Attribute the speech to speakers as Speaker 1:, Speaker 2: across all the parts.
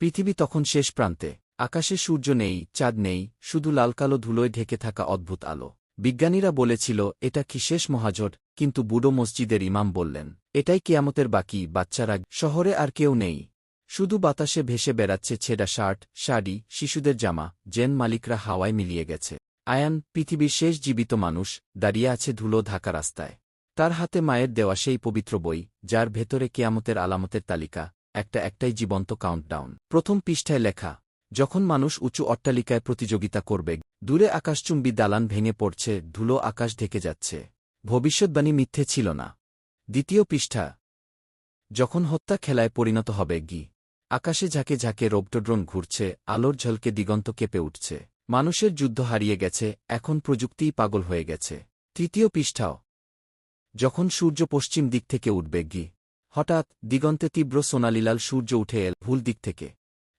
Speaker 1: পৃথিবী তখন শেষ প্রান্তে। আকাশে সূর্য নেই, চাঁদ নেই, শুধু লালকালো ধুলোয় ঢেকে থাকা অদ্ভুত আলো। বিজ্ঞানীরা বলেছিল, এটা কি শেষ মহাজোট? কিন্তু বুড়ো মসজিদের ইমাম বললেন, এটাই কেয়ামতের বাকি, বাচ্চারা শহরে আর কেউ নেই। শুধু বাতাসে ভেসে বেড়াচ্ছে ছেঁড়া শার্ট, শাড়ি, শিশুদের জামা, জেন মালিকরা হাওয়ায় মিলিয়ে গেছে। আয়ান, পৃথিবীর শেষ জীবিত মানুষ, দাঁড়িয়ে আছে ধুলো ঢাকা রাস্তায়। তার হাতে মায়ের দেওয়া সেই পবিত্র বই, যার ভেতরে কেয়ামতের আলামতের তালিকা। একটা একটাই জীবন্ত কাউন্টডাউন প্রথম পৃষ্ঠায় লেখা, যখন মানুষ উঁচু অট্টালিকায় প্রতিযোগিতা করবে, দূরে আকাশচুম্বী দালান ভেঙে পড়ছে, ধুলো আকাশ ঢেকে যাচ্ছে। ভবিষ্যৎবাণী মিথ্যে ছিল না। দ্বিতীয় পৃষ্ঠা, যখন হত্যা খেলায় পরিণত হবে, গি। আকাশে ঝাঁকে ঝাঁকে রোবটোড্রোন ঘুরছে, আলোর ঝলকে দিগন্ত কেঁপে উঠছে। মানুষের যুদ্ধ হারিয়ে গেছে, এখন প্রযুক্তিই পাগল হয়ে গেছে। তৃতীয় পৃষ্ঠাও, যখন সূর্য পশ্চিম দিক থেকে উঠবে, গি। হঠাৎ দিগন্তে তীব্র সোনালীলাল সূর্য উঠে এল ভুল দিক থেকে।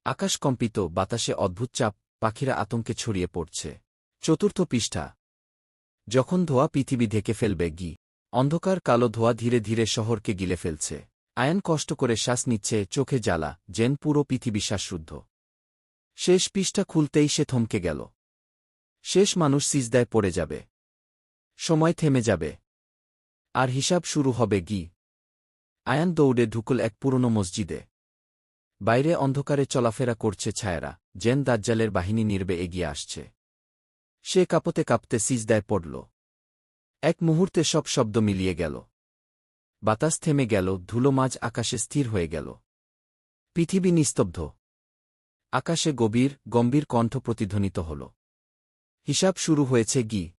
Speaker 1: আকাশ কম্পিত, বাতাসে অদ্ভুত চাপ, পাখিরা আতঙ্কে ছড়িয়ে পড়ছে। চতুর্থ পৃষ্ঠা। যখন ধোয়া পৃথিবী ঢেকে ফেলবে গি। অন্ধকার কালো ধোয়া ধীরে ধীরে শহরকে গিলে ফেলছে। আয়ন কষ্ট করে শ্বাস নিচ্ছে, চোখে জ্বালা জেন পুরো পৃথিবী শ্বাসরুদ্ধ। শেষ পৃষ্ঠা খুলতেই সে থমকে গেল। শেষ মানুষ সিজদায় পড়ে যাবে। সময় থেমে যাবে। আর হিসাব শুরু হবে গি। আয়ান দৌড়ে ঢুকল এক পুরনো মসজিদে। বাইরে অন্ধকারে চলাফেরা করছে ছায়ারা, জেন দাজ্জালের বাহিনী নির্বে এগিয়ে আসছে। সে কাঁপতে কাঁপতে সিজদায় পড়ল। এক মুহূর্তে সব শব্দ মিলিয়ে গেল। বাতাস থেমে গেল, ধুলো মাঝ আকাশে স্থির হয়ে গেল। পৃথিবী নিস্তব্ধ। আকাশে গভীর, গম্ভীর কণ্ঠ প্রতিধ্বনিত হল। হিসাব শুরু হয়েছে গি।